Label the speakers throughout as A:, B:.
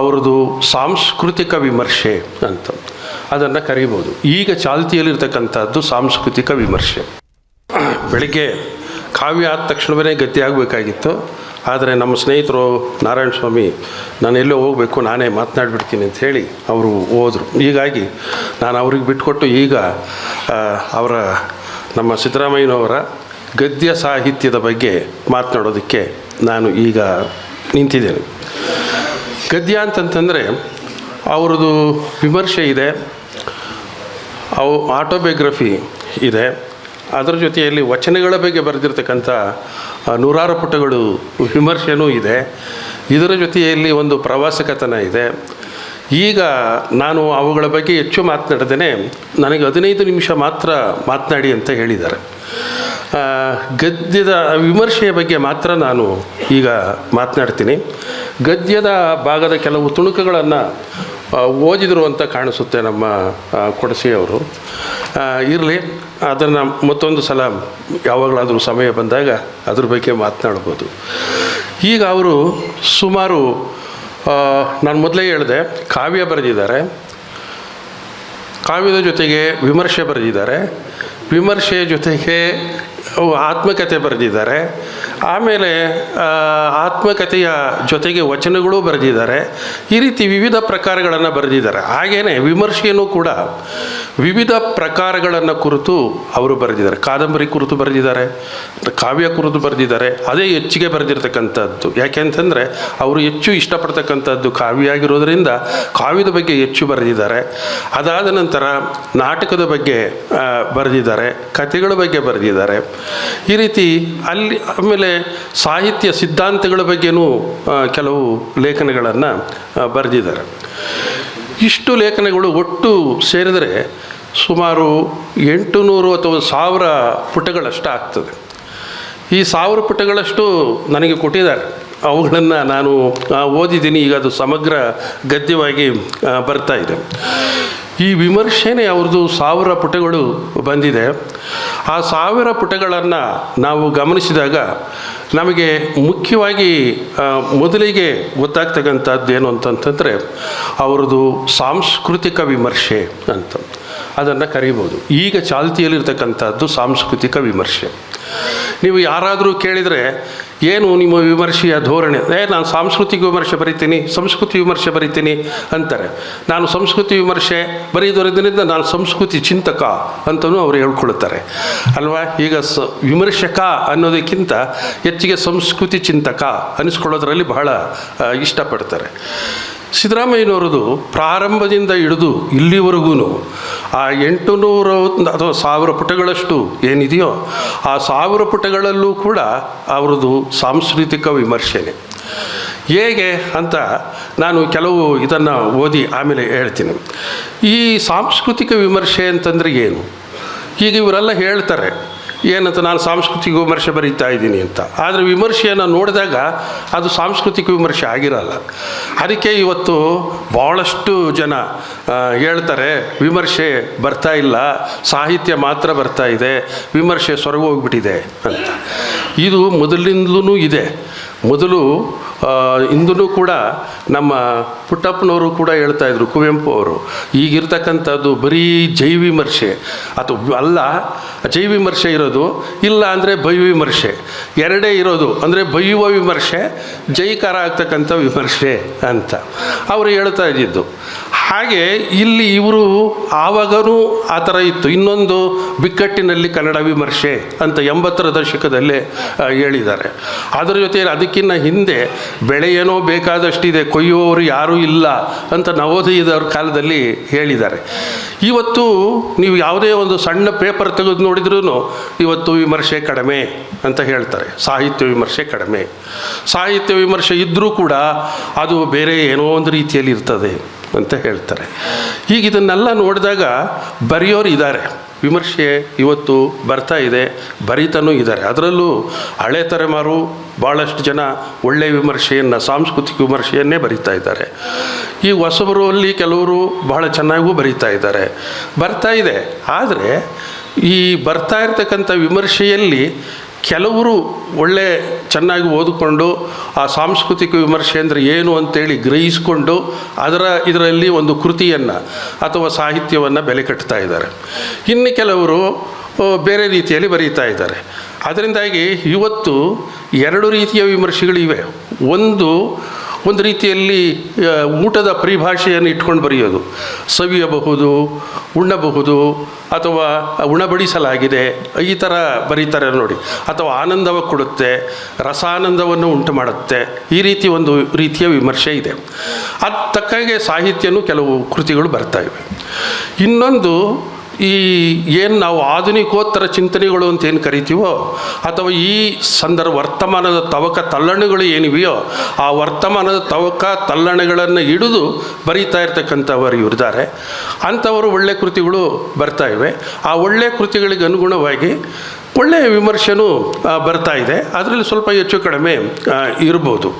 A: ಅವ್ರದ್ದು ಸಾಂಸ್ಕೃತಿಕ ವಿಮರ್ಶೆ ಅಂತ. ಅದನ್ನು ಕರಿಬೋದು. ಈಗ ಚಾಲ್ತಿಯಲ್ಲಿರ್ತಕ್ಕಂಥದ್ದು ಸಾಂಸ್ಕೃತಿಕ ವಿಮರ್ಶೆ. ಬೆಳಿಗ್ಗೆ ಕಾವ್ಯ ಆದ ತಕ್ಷಣವೇ ಗತಿ ಆಗಬೇಕಾಗಿತ್ತು ಆದರೆ ನಮ್ಮ ಸ್ನೇಹಿತರು ನಾರಾಯಣ ಸ್ವಾಮಿ, ನಾನು ಎಲ್ಲೋ ಹೋಗಬೇಕು, ನಾನೇ ಮಾತನಾಡ್ಬಿಡ್ತೀನಿ ಅಂತ ಹೇಳಿ ಅವರು ಹೋದರು. ಹೀಗಾಗಿ ನಾನು ಅವ್ರಿಗೆ ಬಿಟ್ಕೊಟ್ಟು ಈಗ ಅವರ, ನಮ್ಮ ಸಿದ್ದರಾಮಯ್ಯನವರ ಗದ್ಯ ಸಾಹಿತ್ಯದ ಬಗ್ಗೆ ಮಾತನಾಡೋದಕ್ಕೆ ನಾನು ಈಗ ನಿಂತಿದ್ದೇನೆ. ಗದ್ಯ ಅಂತಂತಂದರೆ ಅವ್ರದ್ದು ವಿಮರ್ಶೆ ಇದೆ, ಅವು ಆಟೋಬಯೋಗ್ರಫಿ ಇದೆ, ಅದರ ಜೊತೆಯಲ್ಲಿ ವಚನಗಳ ಬಗ್ಗೆ ಬರೆದಿರ್ತಕ್ಕಂಥ ನೂರಾರು ಪುಟಗಳು ವಿಮರ್ಶೆನೂ ಇದೆ. ಇದರ ಜೊತೆಯಲ್ಲಿ ಒಂದು ಪ್ರವಾಸ ಕಥನ ಇದೆ. ಈಗ ನಾನು ಅವುಗಳ ಬಗ್ಗೆ ಹೆಚ್ಚು ಮಾತನಾಡದೇ ನನಗೆ ಹದಿನೈದು ನಿಮಿಷ ಮಾತ್ರ ಮಾತನಾಡಿ ಅಂತ ಹೇಳಿದ್ದಾರೆ. ಗದ್ಯದ ವಿಮರ್ಶೆಯ ಬಗ್ಗೆ ಮಾತ್ರ ನಾನು ಈಗ ಮಾತನಾಡ್ತೀನಿ. ಗದ್ಯದ ಭಾಗದ ಕೆಲವು ತುಣುಕುಗಳನ್ನು ಓದಿದರು ಅಂತ ಕಾಣಿಸುತ್ತೆ ನಮ್ಮ ಕೊಡಸಿಯವರು. ಇರಲಿ, ಅದನ್ನು ಮತ್ತೊಂದು ಸಲ ಯಾವಾಗಲಾದರೂ ಸಮಯ ಬಂದಾಗ ಅದ್ರ ಬಗ್ಗೆ ಮಾತನಾಡ್ಬೋದು. ಈಗ ಅವರು ಸುಮಾರು ನಾನು ಮೊದಲೇ ಹೇಳಿದೆ, ಕಾವ್ಯ ಬರೆದಿದ್ದಾರೆ. ಕಾವ್ಯದ ಜೊತೆಗೆ ವಿಮರ್ಶೆ ಬರೆದಿದ್ದಾರೆ. ವಿಮರ್ಶೆಯ ಜೊತೆಗೆ ಅವು ಆತ್ಮಕಥೆ ಬರೆದಿದ್ದಾರೆ. ಆಮೇಲೆ ಆತ್ಮಕತೆಯ ಜೊತೆಗೆ ವಚನಗಳು ಬರೆದಿದ್ದಾರೆ. ಈ ರೀತಿ ವಿವಿಧ ಪ್ರಕಾರಗಳನ್ನು ಬರೆದಿದ್ದಾರೆ. ಹಾಗೆಯೇ ವಿಮರ್ಶೆಯನ್ನು ಕೂಡ. ವಿವಿಧ ಪ್ರಕಾರಗಳನ್ನು ಕುರಿತು ಅವರು ಬರೆದಿದ್ದಾರೆ. ಕಾದಂಬರಿ ಕುರಿತು ಬರೆದಿದ್ದಾರೆ, ಕಾವ್ಯ ಕುರಿತು ಬರೆದಿದ್ದಾರೆ, ಅದೇ ಹೆಚ್ಚಿಗೆ ಬರೆದಿರ್ತಕ್ಕಂಥದ್ದು. ಯಾಕೆಂತಂದರೆ ಅವರು ಹೆಚ್ಚು ಇಷ್ಟಪಡ್ತಕ್ಕಂಥದ್ದು ಕಾವ್ಯ ಆಗಿರೋದರಿಂದ ಕಾವ್ಯದ ಬಗ್ಗೆ ಹೆಚ್ಚು ಬರೆದಿದ್ದಾರೆ. ಅದಾದ ನಂತರ ನಾಟಕದ ಬಗ್ಗೆ ಬರೆದಿದ್ದಾರೆ, ಕಥೆಗಳ ಬಗ್ಗೆ ಬರೆದಿದ್ದಾರೆ. ಈ ರೀತಿ ಅಲ್ಲಿ, ಆಮೇಲೆ ಸಾಹಿತ್ಯ ಸಿದ್ಧಾಂತಗಳ ಬಗ್ಗೆನೂ ಕೆಲವು ಲೇಖನಗಳನ್ನು ಬರೆದಿದ್ದಾರೆ. ಇಷ್ಟು ಲೇಖನಗಳು ಒಟ್ಟು ಸೇರಿದರೆ ಸುಮಾರು ಎಂಟು ನೂರು ಅಥವಾ ಸಾವಿರ ಪುಟಗಳಷ್ಟು ಆಗ್ತದೆ. ಈ ಸಾವಿರ ಪುಟಗಳಷ್ಟು ನನಗೆ ಕೊಟ್ಟಿದ್ದಾರೆ. ಅವುಗಳನ್ನು ನಾನು ಓದಿದ್ದೀನಿ. ಈಗ ಅದು ಸಮಗ್ರ ಗದ್ಯವಾಗಿ ಬರ್ತಾ ಇದೆ. ಈ ವಿಮರ್ಶೆನೇ ಅವ್ರದ್ದು ಸಾವಿರ ಪುಟಗಳು ಬಂದಿದೆ. ಆ ಸಾವಿರ ಪುಟಗಳನ್ನು ನಾವು ಗಮನಿಸಿದಾಗ ನಮಗೆ ಮುಖ್ಯವಾಗಿ ಮೊದಲಿಗೆ ಗೊತ್ತಾಗ್ತಕ್ಕಂಥದ್ದು ಏನು ಅಂತಂತಂದರೆ ಅವ್ರದ್ದು ಸಾಂಸ್ಕೃತಿಕ ವಿಮರ್ಶೆ ಅಂತ. ಅದನ್ನು ಕರೀಬೋದು. ಈಗ ಚಾಲ್ತಿಯಲ್ಲಿರ್ತಕ್ಕಂಥದ್ದು ಸಾಂಸ್ಕೃತಿಕ ವಿಮರ್ಶೆ. ನೀವು ಯಾರಾದರೂ ಕೇಳಿದರೆ ಏನು ನಿಮ್ಮ ವಿಮರ್ಶೆಯ ಧೋರಣೆ? ಏ, ನಾನು ಸಾಂಸ್ಕೃತಿಕ ವಿಮರ್ಶೆ ಬರಿತೀನಿ, ಸಂಸ್ಕೃತಿ ವಿಮರ್ಶೆ ಬರಿತೀನಿ ಅಂತಾರೆ. ನಾನು ಸಂಸ್ಕೃತಿ ವಿಮರ್ಶೆ ಬರೆಯೋದ್ರಿಂದ ನಾನು ಸಂಸ್ಕೃತಿ ಚಿಂತಕ ಅಂತಲೂ ಅವರು ಹೇಳ್ಕೊಳ್ತಾರೆ. ಅಲ್ವಾ? ಈಗ ಸ, ವಿಮರ್ಶಕ ಅನ್ನೋದಕ್ಕಿಂತ ಹೆಚ್ಚಿಗೆ ಸಂಸ್ಕೃತಿ ಚಿಂತಕ ಅನಿಸ್ಕೊಳ್ಳೋದ್ರಲ್ಲಿ ಬಹಳ ಇಷ್ಟಪಡ್ತಾರೆ. ಸಿದ್ದರಾಮಯ್ಯನವರದು ಪ್ರಾರಂಭದಿಂದ ಹಿಡಿದು ಇಲ್ಲಿವರೆಗೂ ಆ ಎಂಟು ನೂರು ಅಥವಾ ಸಾವಿರ ಪುಟಗಳಷ್ಟು ಏನಿದೆಯೋ ಆ ಸಾವಿರ ಪುಟಗಳಲ್ಲೂ ಕೂಡ ಅವರದು ಸಾಂಸ್ಕೃತಿಕ ವಿಮರ್ಶೆನೆ. ಹೇಗೆ ಅಂತ ನಾನು ಕೆಲವು ಇದನ್ನು ಓದಿ ಆಮೇಲೆ ಹೇಳ್ತೀನಿ. ಈ ಸಾಂಸ್ಕೃತಿಕ ವಿಮರ್ಶೆ ಅಂತಂದರೆ ಏನು? ಈಗ ಇವರೆಲ್ಲ ಹೇಳ್ತಾರೆ ಏನಂತ ನಾನು ಸಾಂಸ್ಕೃತಿಕ ವಿಮರ್ಶೆ ಬರೀತಾ ಇದ್ದೀನಿ ಅಂತ. ಆದರೆ ವಿಮರ್ಶೆಯನ್ನು ನೋಡಿದಾಗ ಅದು ಸಾಂಸ್ಕೃತಿಕ ವಿಮರ್ಶೆ ಆಗಿರಲ್ಲ. ಅದಕ್ಕೆ ಇವತ್ತು ಭಾಳಷ್ಟು ಜನ ಹೇಳ್ತಾರೆ, ವಿಮರ್ಶೆ ಬರ್ತಾ ಇಲ್ಲ, ಸಾಹಿತ್ಯ ಮಾತ್ರ ಬರ್ತಾ ಇದೆ, ವಿಮರ್ಶೆ ಸೊರಗೋಗ್ಬಿಟ್ಟಿದೆ ಅಂತ. ಇದು ಮೊದಲಿಂದಲೂ ಇದೆ. ಮೊದಲು ಇಂದೂ ಕೂಡ ನಮ್ಮ ಪುಟ್ಟಪ್ಪನವರು ಕೂಡ ಹೇಳ್ತಾ ಇದ್ರು, ಕುವೆಂಪು ಅವರು, ಈಗಿರ್ತಕ್ಕಂಥದ್ದು ಬರೀ ಜೈ ವಿಮರ್ಶೆ ಅಥವಾ ಅಲ್ಲ ಜೈ ವಿಮರ್ಶೆ ಇರೋದು? ಇಲ್ಲ ಅಂದರೆ ಭಯ ವಿಮರ್ಶೆ. ಎರಡೇ ಇರೋದು ಅಂದರೆ ಬೈಯುವ ವಿಮರ್ಶೆ ಜೈಕಾರ ಆಗ್ತಕ್ಕಂಥ ವಿಮರ್ಶೆ ಅಂತ. ಅವರು ಹೇಳ್ತಾ ಇದ್ದಿದ್ದು. ಹಾಗೆ ಇಲ್ಲಿ ಇವರು ಆವಾಗನೂ ಆ ಥರ ಇತ್ತು. ಇನ್ನೊಂದು ಬಿಕ್ಕಟ್ಟಿನಲ್ಲಿ ಕನ್ನಡ ವಿಮರ್ಶೆ ಅಂತ ಎಂಬತ್ತರ ದಶಕದಲ್ಲೇ ಹೇಳಿದ್ದಾರೆ. ಅದರ ಜೊತೆ ಅದಕ್ಕಿಂತ ಹಿಂದೆ ಬೆಳೆ ಏನೋ ಬೇಕಾದಷ್ಟಿದೆ, ಕೊಯ್ಯುವವರು ಯಾರೂ ಇಲ್ಲ ಅಂತ ನವೋದಯದವ್ರ ಕಾಲದಲ್ಲಿ ಹೇಳಿದ್ದಾರೆ. ಇವತ್ತು ನೀವು ಯಾವುದೇ ಒಂದು ಸಣ್ಣ ಪೇಪರ್ ತೆಗೆದು ನೋಡಿದ್ರೂ ಇವತ್ತು ವಿಮರ್ಶೆ ಕಡಿಮೆ ಅಂತ ಹೇಳ್ತಾರೆ. ಸಾಹಿತ್ಯ ವಿಮರ್ಶೆ ಕಡಿಮೆ. ಸಾಹಿತ್ಯ ವಿಮರ್ಶೆ ಇದ್ದರೂ ಕೂಡ ಅದು ಬೇರೆ ಏನೋ ಒಂದು ರೀತಿಯಲ್ಲಿ ಇರ್ತದೆ ಅಂತ ಹೇಳ್ತಾರೆ. ಈಗ ಇದನ್ನೆಲ್ಲ ನೋಡಿದಾಗ ಬರೆಯೋರು ಇದ್ದಾರೆ. ವಿಮರ್ಶೆ ಇವತ್ತು ಬರ್ತಾ ಇದೆ, ಬರೀತಾನೂ ಇದ್ದಾರೆ. ಅದರಲ್ಲೂ ಹಳೆ ತಲೆಮಾರು ಭಾಳಷ್ಟು ಜನ ಒಳ್ಳೆಯ ವಿಮರ್ಶೆಯನ್ನು, ಸಾಂಸ್ಕೃತಿಕ ವಿಮರ್ಶೆಯನ್ನೇ ಬರಿತಾ ಇದ್ದಾರೆ. ಈ ಹೊಸಬರು ಅಲ್ಲಿ ಕೆಲವರು ಬಹಳ ಚೆನ್ನಾಗೂ ಬರೀತಾ ಇದ್ದಾರೆ. ಬರ್ತಾ ಇದೆ. ಆದರೆ ಈ ಬರ್ತಾ ಇರ್ತಕ್ಕಂಥ ವಿಮರ್ಶೆಯಲ್ಲಿ ಕೆಲವರು ಒಳ್ಳೆ ಚೆನ್ನಾಗಿ ಓದಿಕೊಂಡು ಆ ಸಾಂಸ್ಕೃತಿಕ ವಿಮರ್ಶೆ ಅಂದರೆ ಏನು ಅಂತೇಳಿ ಗ್ರಹಿಸಿಕೊಂಡು ಅದರ ಇದರಲ್ಲಿ ಒಂದು ಕೃತಿಯನ್ನು ಅಥವಾ ಸಾಹಿತ್ಯವನ್ನು ಬೆಲೆ ಕಟ್ತಾ ಇದ್ದಾರೆ. ಇನ್ನು ಕೆಲವರು ಬೇರೆ ರೀತಿಯಲ್ಲಿ ಬರೀತಾ ಇದ್ದಾರೆ. ಅದರಿಂದಾಗಿ ಇವತ್ತು ಎರಡು ರೀತಿಯ ವಿಮರ್ಶೆಗಳಿವೆ. ಒಂದು ಒಂದು ರೀತಿಯಲ್ಲಿ ಊಟದ ಪರಿಭಾಷೆಯನ್ನು ಇಟ್ಕೊಂಡು ಬರೆಯೋದು. ಸವಿಯಬಹುದು, ಉಣ್ಣಬಹುದು, ಅಥವಾ ಉಣಬಡಿಸಲಾಗಿದೆ, ಈ ಥರ ಬರೀತಾರೆ ನೋಡಿ. ಅಥವಾ ಆನಂದವ ಕೊಡುತ್ತೆ, ರಸಾನಂದವನ್ನು ಉಂಟು ಮಾಡುತ್ತೆ, ಈ ರೀತಿ ಒಂದು ರೀತಿಯ ವಿಮರ್ಶೆ ಇದೆ. ಅದು ತಕ್ಕಂಗೆ ಸಾಹಿತ್ಯನೂ ಕೆಲವು ಕೃತಿಗಳು ಬರ್ತಾಯಿವೆ ಇನ್ನೊಂದು ಈ ಏನು ನಾವು ಆಧುನಿಕೋತ್ತರ ಚಿಂತನೆಗಳು ಅಂತ ಏನು ಕರಿತೀವೋ, ಅಥವಾ ಈ ಸಂದರ್ಭ ವರ್ತಮಾನದ ತವಕ ತಲ್ಲಣಗಳು ಏನಿವೆಯೋ, ಆ ವರ್ತಮಾನದ ತವಕ ತಲ್ಲಣಗಳನ್ನು ಹಿಡಿದು ಬರೀತಾ ಇರ್ತಕ್ಕಂಥವರು ಇವ್ರಿದ್ದಾರೆ. ಅಂಥವರು ಒಳ್ಳೆ ಕೃತಿಗಳು ಬರ್ತಾ ಇವೆ. ಆ ಒಳ್ಳೆ ಕೃತಿಗಳಿಗೆ ಅನುಗುಣವಾಗಿ ಒಳ್ಳೆಯ ವಿಮರ್ಶೆನೂ ಬರ್ತಾ ಇದೆ. ಅದರಲ್ಲಿ ಸ್ವಲ್ಪ ಹೆಚ್ಚು ಕಡಿಮೆ ಇರ್ಬೋದು.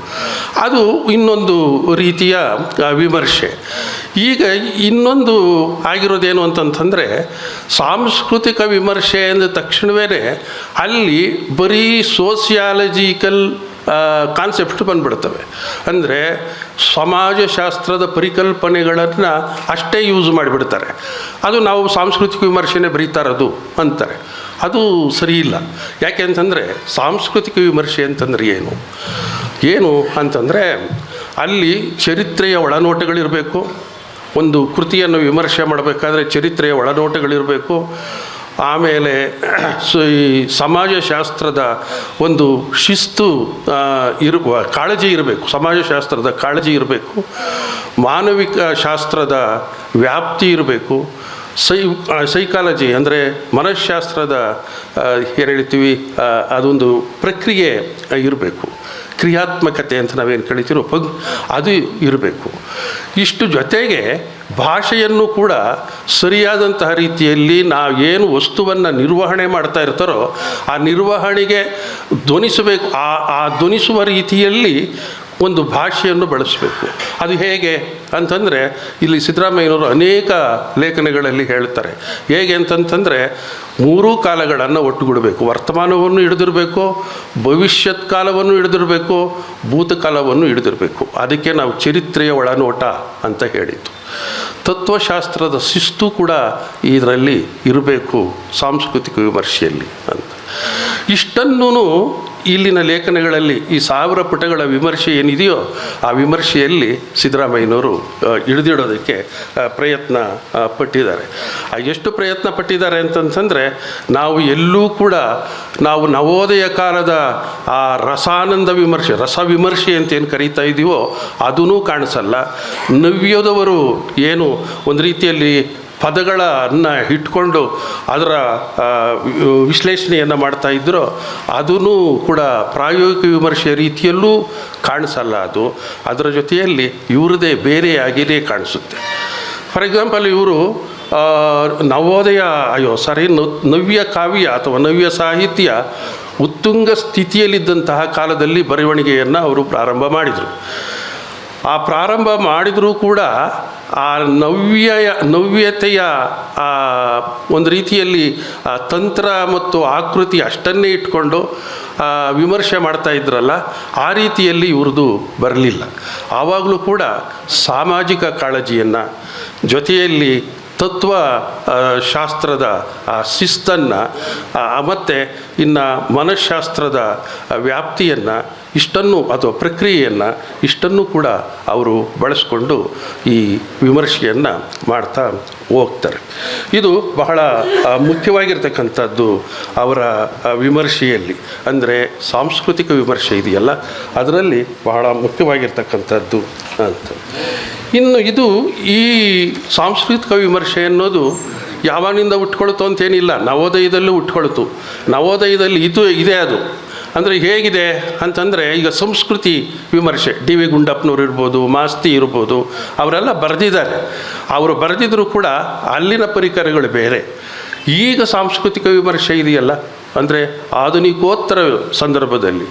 A: ಅದು ಇನ್ನೊಂದು ರೀತಿಯ ವಿಮರ್ಶೆ. ಈಗ ಇನ್ನೊಂದು ಆಗಿರೋದೇನು ಅಂತಂತಂದರೆ, ಸಾಂಸ್ಕೃತಿಕ ವಿಮರ್ಶೆ ಅಂದ ತಕ್ಷಣವೇ ಅಲ್ಲಿ ಬರೀ ಸೋಸಿಯಾಲಜಿಕಲ್ ಕಾನ್ಸೆಪ್ಟ್ ಬಂದುಬಿಡ್ತವೆ. ಅಂದರೆ ಸಮಾಜಶಾಸ್ತ್ರದ ಪರಿಕಲ್ಪನೆಗಳನ್ನು ಅಷ್ಟೇ ಯೂಸ್ ಮಾಡಿಬಿಡ್ತಾರೆ. ಅದು ನಾವು ಸಾಂಸ್ಕೃತಿಕ ವಿಮರ್ಶೆನೇ ಬರೀತಾ ಇರೋದು ಅಂತಾರೆ. ಅದು ಸರಿಯಿಲ್ಲ. ಯಾಕೆ ಅಂತಂದರೆ ಸಾಂಸ್ಕೃತಿಕ ವಿಮರ್ಶೆ ಅಂತಂದರೆ ಏನು? ಏನು ಅಂತಂದರೆ ಅಲ್ಲಿ ಚರಿತ್ರೆಯ ಒಳನೋಟಗಳಿರಬೇಕು, ಒಂದು ಕೃತಿಯನ್ನು ವಿಮರ್ಶೆ ಮಾಡಬೇಕಾದ್ರೆ ಚರಿತ್ರೆಯ ಒಳನೋಟಗಳಿರಬೇಕು, ಆಮೇಲೆ ಈ ಸಮಾಜಶಾಸ್ತ್ರದ ಒಂದು ಶಿಸ್ತು ಇರು, ಕಾಳಜಿ ಇರಬೇಕು, ಸಮಾಜಶಾಸ್ತ್ರದ ಕಾಳಜಿ ಇರಬೇಕು, ಮಾನವಿಕ ಶಾಸ್ತ್ರದ ವ್ಯಾಪ್ತಿ ಇರಬೇಕು ಸೈ ಸೈಕಾಲಜಿ ಅಂದರೆ ಮನಃಶಾಸ್ತ್ರದ ಏನು ಹೇಳ್ತೀವಿ ಅದೊಂದು ಪ್ರಕ್ರಿಯೆ ಇರಬೇಕು. ಕ್ರಿಯಾತ್ಮಕತೆ ಅಂತ ನಾವೇನು ಕಳಿತೀರೋ ಪಗ್ ಅದು ಇರಬೇಕು. ಇಷ್ಟು ಜೊತೆಗೆ ಭಾಷೆಯನ್ನು ಕೂಡ ಸರಿಯಾದಂತಹ ರೀತಿಯಲ್ಲಿ ನಾವು ಏನು ವಸ್ತುವನ್ನು ನಿರ್ವಹಣೆ ಮಾಡ್ತಾ ಇರ್ತಾರೋ, ಆ ನಿರ್ವಹಣೆಗೆ ಧ್ವನಿಸಬೇಕು, ಆ ಆ ಧ್ವನಿಸುವ ರೀತಿಯಲ್ಲಿ ಒಂದು ಭಾಷೆಯನ್ನು ಬಳಸಬೇಕು. ಅದು ಹೇಗೆ ಅಂತಂದರೆ, ಇಲ್ಲಿ ಸಿದ್ದರಾಮಯ್ಯನವರು ಅನೇಕ ಲೇಖನಗಳಲ್ಲಿ ಹೇಳ್ತಾರೆ. ಹೇಗೆ ಅಂತಂತಂದರೆ, ಮೂರೂ ಕಾಲಗಳನ್ನು ಒಟ್ಟುಗೂಡಬೇಕು. ವರ್ತಮಾನವನ್ನು ಹಿಡಿದಿರಬೇಕು, ಭವಿಷ್ಯತ್ ಕಾಲವನ್ನು ಹಿಡಿದಿರಬೇಕು ಭೂತಕಾಲವನ್ನು ಹಿಡಿದಿರಬೇಕು. ಅದಕ್ಕೆ ನಾವು ಚರಿತ್ರೆಯ ಒಳನೋಟ ಅಂತ ಹೇಳಿದ್ದು. ತತ್ವಶಾಸ್ತ್ರದ ಶಿಸ್ತು ಕೂಡ ಇದರಲ್ಲಿ ಇರಬೇಕು ಸಾಂಸ್ಕೃತಿಕ ವಿಮರ್ಶೆಯಲ್ಲಿ ಅಂತ. ಇಷ್ಟನ್ನೂ ಇಲ್ಲಿನ ಲೇಖನಗಳಲ್ಲಿ ಈ ಸಾವಿರ ಪುಟಗಳ ವಿಮರ್ಶೆ ಏನಿದೆಯೋ ಆ ವಿಮರ್ಶೆಯಲ್ಲಿ ಸಿದ್ದರಾಮಯ್ಯನವರು ಹಿಡಿದಿಡೋದಕ್ಕೆ ಪ್ರಯತ್ನ ಪಟ್ಟಿದ್ದಾರೆ. ಎಷ್ಟು ಪ್ರಯತ್ನ ಪಟ್ಟಿದ್ದಾರೆ ಅಂತಂತಂದರೆ, ನಾವು ಎಲ್ಲೂ ಕೂಡ ನಾವು ನವೋದಯ ಕಾಲದ ಆ ರಸಾನಂದ ವಿಮರ್ಶೆ, ರಸ ವಿಮರ್ಶೆ ಅಂತ ಏನು ಕರೀತಾ ಇದೀವೋ ಅದೂ ಕಾಣಿಸಲ್ಲ. ನವ್ಯೋದವರು ಏನು ಒಂದು ರೀತಿಯಲ್ಲಿ ಪದಗಳನ್ನು ಇಟ್ಕೊಂಡು ಅದರ ವಿಶ್ಲೇಷಣೆಯನ್ನು ಮಾಡ್ತಾ ಇದ್ದರು ಅದೂ ಕೂಡ ಪ್ರಾಯೋಗಿಕ ವಿಮರ್ಶೆ ರೀತಿಯಲ್ಲೂ ಕಾಣಿಸಲ್ಲ ಅದು. ಅದರ ಜೊತೆಯಲ್ಲಿ ಇವರದೇ ಬೇರೆಯಾಗಿಯೇ ಕಾಣಿಸುತ್ತೆ. ಫಾರ್ ಎಕ್ಸಾಂಪಲ್ ಇವರು ನವೋದಯ, ಅಯ್ಯೋ, ಸರಿ ನವ್- ನವ್ಯ ಕಾವ್ಯ ಅಥವಾ ನವ್ಯ ಸಾಹಿತ್ಯ ಉತ್ತುಂಗ ಸ್ಥಿತಿಯಲ್ಲಿದ್ದಂತಹ ಕಾಲದಲ್ಲಿ ಬರವಣಿಗೆಯನ್ನು ಅವರು ಪ್ರಾರಂಭ ಮಾಡಿದರು. ಆ ಪ್ರಾರಂಭ ಮಾಡಿದರೂ ಕೂಡ ಆ ನವ್ಯ, ನವ್ಯತೆಯ, ಆ ಒಂದು ರೀತಿಯಲ್ಲಿ ತಂತ್ರ ಮತ್ತು ಆಕೃತಿ ಅಷ್ಟನ್ನೇ ಇಟ್ಕೊಂಡು ವಿಮರ್ಶೆ ಮಾಡ್ತಾ ಇದ್ರಲ್ಲ, ಆ ರೀತಿಯಲ್ಲಿ ಇವ್ರದ್ದು ಬರಲಿಲ್ಲ. ಆವಾಗಲೂ ಕೂಡ ಸಾಮಾಜಿಕ ಕಾಳಜಿಯನ್ನು ಜೊತೆಯಲ್ಲಿ ತತ್ವ ಶಾಸ್ತ್ರದ ಶಿಸ್ತನ್ನು ಮತ್ತು ಇನ್ನು ಮನಃಶಾಸ್ತ್ರದ ವ್ಯಾಪ್ತಿಯನ್ನು ಇಷ್ಟನ್ನು ಅಥವಾ ಪ್ರಕ್ರಿಯೆಯನ್ನು ಇಷ್ಟನ್ನು ಕೂಡ ಅವರು ಬಳಸಿಕೊಂಡು ಈ ವಿಮರ್ಶೆಯನ್ನು ಮಾಡ್ತಾ ಹೋಗ್ತಾರೆ. ಇದು ಬಹಳ ಮುಖ್ಯವಾಗಿರ್ತಕ್ಕಂಥದ್ದು ಅವರ ವಿಮರ್ಶೆಯಲ್ಲಿ. ಅಂದರೆ ಸಾಂಸ್ಕೃತಿಕ ವಿಮರ್ಶೆ ಇದೆಯಲ್ಲ, ಅದರಲ್ಲಿ ಬಹಳ ಮುಖ್ಯವಾಗಿರ್ತಕ್ಕಂಥದ್ದು ಅಂತ. ಇನ್ನು ಇದು ಈ ಸಾಂಸ್ಕೃತಿಕ ವಿಮರ್ಶೆ ಅನ್ನೋದು ಯಾವಾಗಿನಿಂದ ಉಟ್ಕೊಳ್ತು ಅಂತೇನಿಲ್ಲ ನವೋದಯದಲ್ಲೂ ಉಟ್ಕೊಳ್ತು. ನವೋದಯದಲ್ಲಿ ಇದು ಇದೆ ಅದು. ಅಂದರೆ ಹೇಗಿದೆ ಅಂತಂದರೆ ಈಗ ಸಂಸ್ಕೃತಿ ವಿಮರ್ಶೆ, ಡಿ ವಿ ಗುಂಡಪ್ಪನವ್ರು ಇರ್ಬೋದು, ಮಾಸ್ತಿ ಇರ್ಬೋದು, ಅವರೆಲ್ಲ ಬರೆದಿದ್ದಾರೆ. ಅವರು ಬರೆದಿದ್ರು ಕೂಡ ಅಲ್ಲಿನ ಪರಿಕರಗಳು ಬೇರೆ. ಈಗ ಸಾಂಸ್ಕೃತಿಕ ವಿಮರ್ಶೆ ಇದೆಯಲ್ಲ? ಅಂದರೆ ಆಧುನಿಕೋತ್ತರ ಸಂದರ್ಭದಲ್ಲಿ.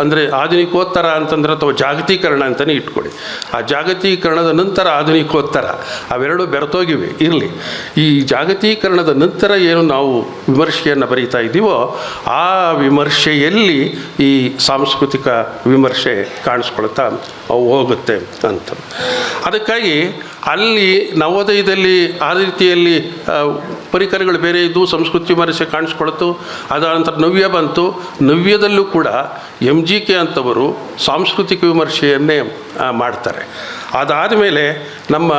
A: ಅಂದರೆ ಆಧುನಿಕೋತ್ತರ ಅಂತಂದ್ರೆ ಅಥವಾ ಜಾಗತೀಕರಣ ಅಂತಲೇ ಇಟ್ಕೊಳ್ಳಿ. ಆ ಜಾಗತೀಕರಣದ ನಂತರ ಆಧುನಿಕೋತ್ತರ. ಅವೆರಡು ಬೆರೆತೋಗಿವೆ. ಇರಲಿ. ಈ ಜಾಗತೀಕರಣದ ನಂತರ ಏನು ನಾವು ವಿಮರ್ಶೆಯನ್ನು ಬರೀತಾ ಇದ್ದೀವೋ, ಆ ವಿಮರ್ಶೆಯಲ್ಲಿ ಈ ಸಾಂಸ್ಕೃತಿಕ ವಿಮರ್ಶೆ ಕಾಣಿಸ್ಕೊಳ್ತಾ ಹೋಗುತ್ತೆ ಅಂತ. ಅದಕ್ಕಾಗಿ ಅಲ್ಲಿ ನವೋದಯದಲ್ಲಿ, ಆ ರೀತಿಯಲ್ಲಿ ಪರಿಕರಗಳು ಬೇರೆ ಇದ್ದು ಸಂಸ್ಕೃತಿ ವಿಮರ್ಶೆ ಕಾಣಿಸ್ಕೊಳ್ತು ಅದಾದ ನಂತರ ನವ್ಯ ಬಂತು. ನವ್ಯದಲ್ಲೂ ಕೂಡ ಎಂ ಜಿ ಕೆ ಅಂತವರು ಸಾಂಸ್ಕೃತಿಕ ವಿಮರ್ಶೆಯನ್ನೇ ಮಾಡ್ತಾರೆ. ಅದಾದ ಮೇಲೆ ನಮ್ಮ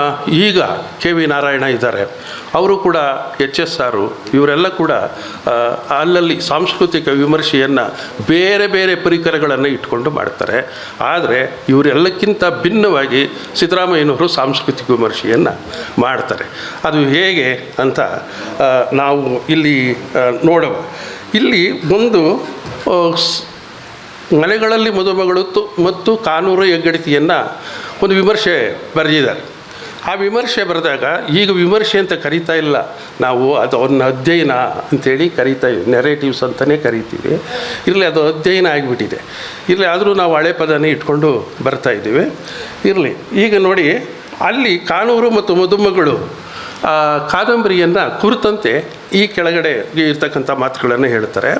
A: ಈಗ ಕೆ ವಿ ನಾರಾಯಣ ಇದ್ದಾರೆ. ಅವರು ಕೂಡ ಎಚ್ ಎಸ್ ಆರು ಇವರೆಲ್ಲ ಕೂಡ ಅಲ್ಲಲ್ಲಿ ಸಾಂಸ್ಕೃತಿಕ ವಿಮರ್ಶೆಯನ್ನು ಬೇರೆ ಬೇರೆ ಪರಿಕರಗಳನ್ನು ಇಟ್ಕೊಂಡು ಮಾಡ್ತಾರೆ. ಆದರೆ ಇವರೆಲ್ಲಕ್ಕಿಂತ ಭಿನ್ನವಾಗಿ ಸಿದ್ದರಾಮಯ್ಯನವರು ಸಾಂಸ್ಕೃತಿಕ ವಿಮರ್ಶೆಯನ್ನು ಮಾಡ್ತಾರೆ. ಅದು ಹೇಗೆ ಅಂತ ನಾವು ಇಲ್ಲಿ ನೋಡುವ ಇಲ್ಲಿ ಒಂದು ಮನೆಗಳಲ್ಲಿ ಮದುಮಗಳು ಮತ್ತು ಕಾನೂರು ಹೆಗ್ಗಡತಿಯನ್ನು ಒಂದು ವಿಮರ್ಶೆ ಬರೆದಿದ್ದಾರೆ. ಆ ವಿಮರ್ಶೆ ಬರೆದಾಗ ಈಗ ವಿಮರ್ಶೆ ಅಂತ ಕರಿತಾ ಇಲ್ಲ. ನಾವು ಅದು ಅವ್ರನ್ನ ಅಧ್ಯಯನ ಅಂಥೇಳಿ ಕರಿತಾ ನೆರೇಟಿವ್ಸ್ ಅಂತಲೇ ಕರಿತೀವಿ. ಇರಲಿ, ಅದು ಅಧ್ಯಯನ ಆಗಿಬಿಟ್ಟಿದೆ. ಇರಲಿ, ಆದರೂ ನಾವು ಹಳೆ ಪದನೇ ಇಟ್ಕೊಂಡು ಬರ್ತಾ ಇದ್ದೀವಿ. ಇರಲಿ, ಈಗ ನೋಡಿ, ಅಲ್ಲಿ ಕಾನೂರು ಮತ್ತು ಮದುಮಗಳು ಕಾದಂಬರಿಯನ್ನು ಕುರಿತಂತೆ ಈ ಕೆಳಗಡೆ ಇರ್ತಕ್ಕಂಥ ಮಾತುಗಳನ್ನು ಹೇಳ್ತಾರೆ,